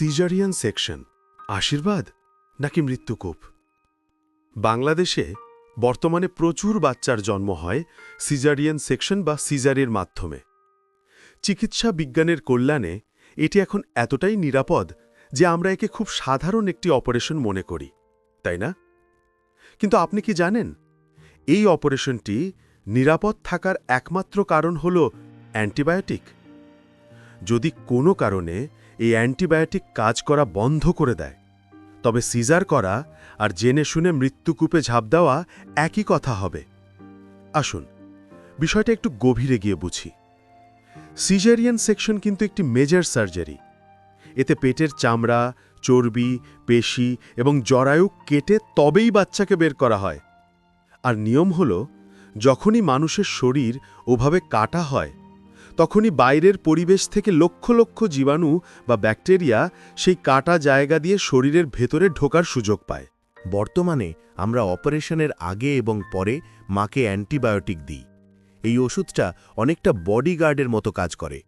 Caesarean section. আশীর্বাদ নাকি মৃত্যুকূপ? বাংলাদেশে বর্তমানে প্রচুর বাচ্চার জন্ম হয় সিজারিয়ান সেকশন বা সিজারের মাধ্যমে। চিকিৎসা বিজ্ঞানের কল্যাণে এটি এখন এতটাই নিরাপদ যে আমরা একে খুব সাধারণ একটি অপারেশন মনে করি, তাই না? কিন্তু আপনি কি জানেন, এই অপারেশনটি নিরাপদ থাকার একমাত্র কারণ হল অ্যান্টিবায়োটিক। যদি কোনো কারণে এই অ্যান্টিবায়োটিক কাজ করা বন্ধ করে দেয়। তবে সিজার করা আর জেনে শুনে মৃত্যুকূপে ঝাঁপ দেওয়া একই কথা হবে। আসুন, বিষয়টা একটু গভীরে গিয়ে বুঝি। সিজারিয়ান সেকশন কিন্তু একটি মেজর সার্জারি। এতে পেটের চামড়া, চর্বি, পেশি এবং জরায়ু কেটে তবেই বাচ্চাকে বের করা হয়। আর নিয়ম হল, যখনই মানুষের শরীর ওভাবে কাটা হয় তখনই বাইরের পরিবেশ থেকে লক্ষ লক্ষ জীবাণু বা ব্যাকটেরিয়া সেই কাটা জায়গা দিয়ে শরীরের ভেতরে ঢোকার সুযোগ পায়। বর্তমানে আমরা অপারেশনের আগে এবং পরে মাকে অ্যান্টিবায়োটিক দিই। এই ওষুধটা অনেকটা বডিগার্ডের মতো কাজ করে।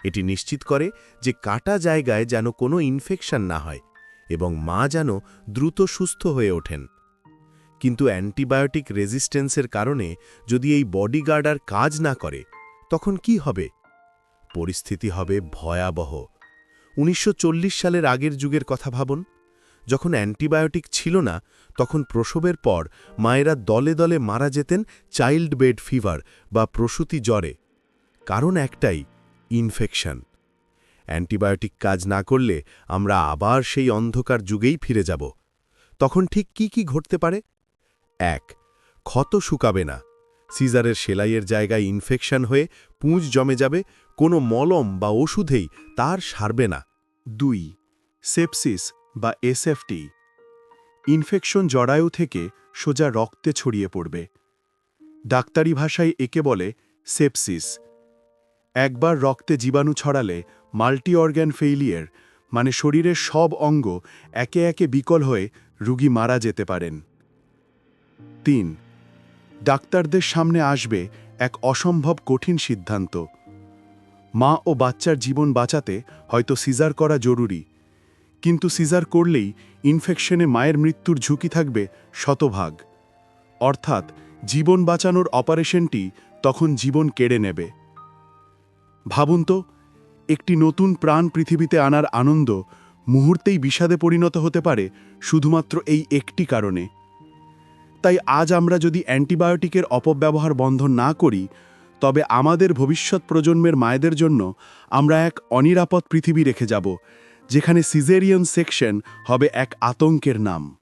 এটি নিশ্চিত করে যে কাটা জায়গায় যেন কোনো ইনফেকশন না হয় এবং মা যেন দ্রুত সুস্থ হয়ে ওঠেন। কিন্তু অ্যান্টিবায়োটিক রেজিস্ট্যান্সের কারণে যদি এই বডিগার্ড আর কাজ না করে, তখন কি হবে? পরিস্থিতি হবে ভয়াবহ। উনিশশো চল্লিশ সালের আগের যুগের কথা ভাবুন। যখন অ্যান্টিবায়োটিক ছিল না, তখন প্রসবের পর মায়েরা দলে দলে মারা যেতেন চাইল্ড বেড ফিভার বা প্রসূতি জ্বরে। কারণ একটাই, ইনফেকশন। অ্যান্টিবায়োটিক কাজ না করলে আমরা আবার সেই অন্ধকার যুগেই ফিরে যাব। তখন ঠিক কি কি ঘটতে পারে? এক, ক্ষত শুকাবে না। সিজারের সেলাইয়ের জায়গায় ইনফেকশন হয়ে পুঁজ জমে যাবে, কোনো মলম বা ওষুধেই তার সারবে না। দুই, সেপসিস বা এসএফটি। ইনফেকশন জরায়ু থেকে সোজা রক্তে ছড়িয়ে পড়বে। ডাক্তারি ভাষায় একে বলে সেপসিস। একবার রক্তে জীবাণু ছড়ালে মাল্টি অর্গ্যান ফেইলিয়ার মানে শরীরের সব অঙ্গ একে একে বিকল হয়ে রুগী মারা যেতে পারেন। তিন ডাক্তারদের সামনে আসবে এক অসম্ভব কঠিন সিদ্ধান্ত। মা ও বাচ্চার জীবন বাঁচাতে হয়তো সিজার করা জরুরি, কিন্তু সিজার করলেই ইনফেকশনে মায়ের মৃত্যুর ঝুঁকি থাকবে শতভাগ। অর্থাৎ জীবন বাঁচানোর অপারেশনটি তখন জীবন কেড়ে নেবে। ভাবুন তো, একটি নতুন প্রাণ পৃথিবীতে আনার আনন্দ মুহূর্তেই বিষাদে পরিণত হতে পারে শুধুমাত্র এই একটি কারণে। তাই আজ আমরা যদি অ্যান্টিবায়োটিকের অপব্যবহার বন্ধ না করি, তবে আমাদের ভবিষ্যৎ প্রজন্মের মায়েদের জন্য আমরা এক অনিরাপদ পৃথিবী রেখে যাব, যেখানে সিজেরিয়ান সেকশন হবে এক আতঙ্কের নাম।